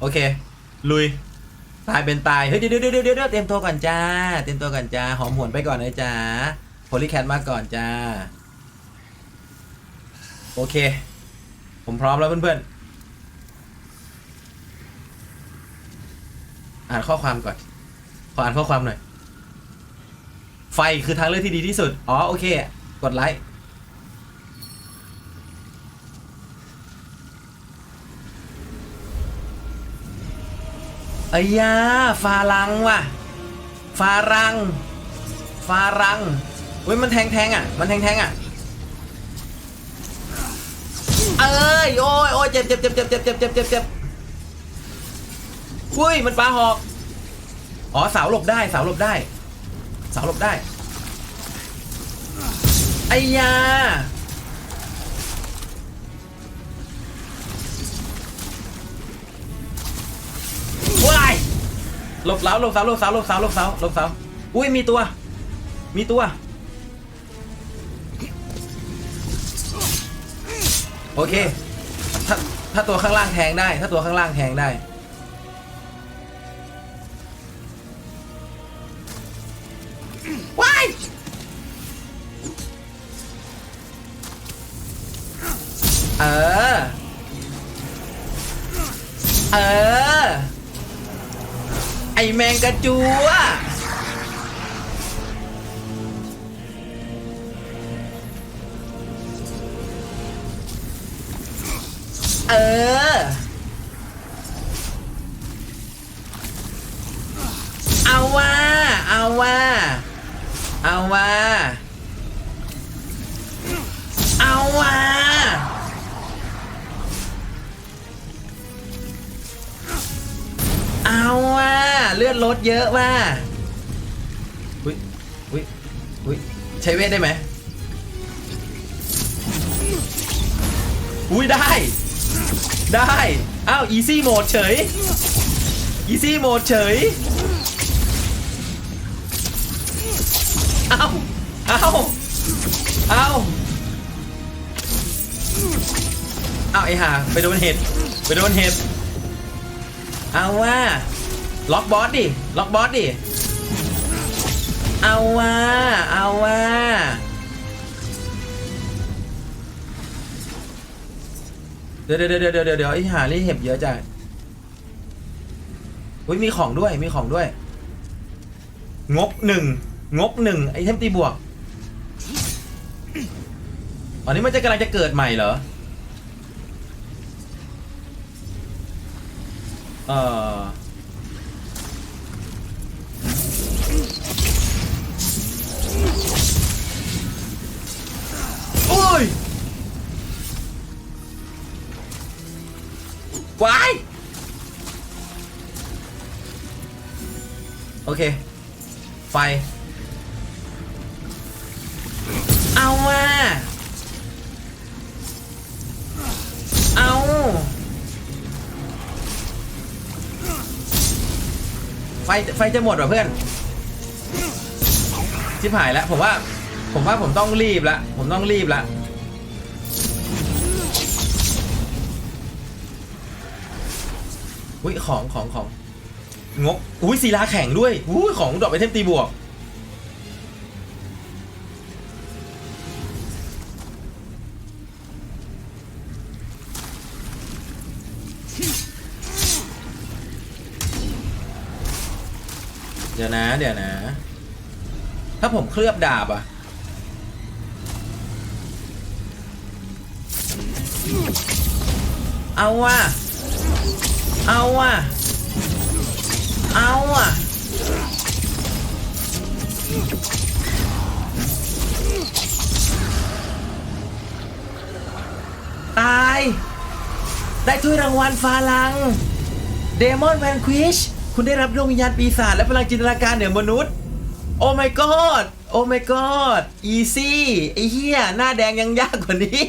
โอเค ลุย ตายเป็นตาย เฮ้ยเดี๋ยวเดี๋ยวเดี๋ยวเดี๋ยวเตรียมตัวก่อนจ้า เตรียมตัวก่อนจ้า หอมหวนไปก่อนนะจ้าโพลีแคทมาก่อนจ้า โอเค ผมพร้อมแล้วเพื่อนๆ อ่านข้อความก่อน ขออ่านข้อความหน่อย ไฟคือทางเลือกที่ดีที่สุด อ๋อ โอเค กดไลค์ ไอ้ยาฟารังว่ะ ฟารัง ฟารังเว้ยมันแทงแทงอะ มันแทงแทงอะ เอ้ยโอ้ยโอ้ยเจ็บเจ็บเจ็บเจ็บเจ็บเจ็บเจ็บเจ็บเจ็บอุ้ยมันปลาหอก อ๋อเสาหลบได้เสาหลบได้เสาหลบได้ไอ้ยา หลบเสาหลบเสาหลบเสาหลบเสาหลบเสาหลบเสาอุ้ยมีตัว มีตัว โอเค ถ้าถ้าตัวข้างล่างแทงได้ ถ้าตัวข้างล่างแทงได้ว้ายเออ เออ ไอแมงกระจูอะเออ ลือดลดเยอะว่ะอุ้ยอุ้ยอุ้ยใช้เวทได้ไหมอุ้ยได้ ได้อ้าวอีซี่โหมดเฉยอีซี่โหมดเฉยเอาเอาเอาเอาไอ้ห่าไปโดนเห็ดไปโดนเห็ดเอาว่า ล็อกบอสดิ ล็อกบอสดิ เอาว่า เอาว่าเดี๋ยวเดี๋ยวเดี๋ยวเดี๋ยวไอ้หานี่เห็บเยอะจังอุ้ยมีของด้วย มีของด้วย งบหนึ่ง งบหนึ่งไอเทมตีบวก อันนี้มันจะกำลังจะเกิดใหม่เหรอ เออ วายโอเค ไฟ เอาว่ะเอาไฟไฟจะหมดว่ะเพื่อนชิบหายแล้ว ผมว่า ผมว่าผมต้องรีบละผมต้องรีบละ อุ้ยของของของงกอุ้ยศิลาแข็งด้วยอุ้ยของดอกไอเทมตีบวกเดี๋ยวนะ เดี๋ยวนะ ถ้าผมเคลือบดาบอะเอาว่ะ เอาว่ะ เอาว่ะ ตาย ได้ถ้วยรางวัลฟาลัง เดมอนแวนควิช คุณได้รับดวงวิญญาณปีศาจและพลังจินตนาการเหนือมนุษย์ โอ้ my god โอ้ my god easy ไอ้เหี้ย หน้าแดงยังยากกว่านี้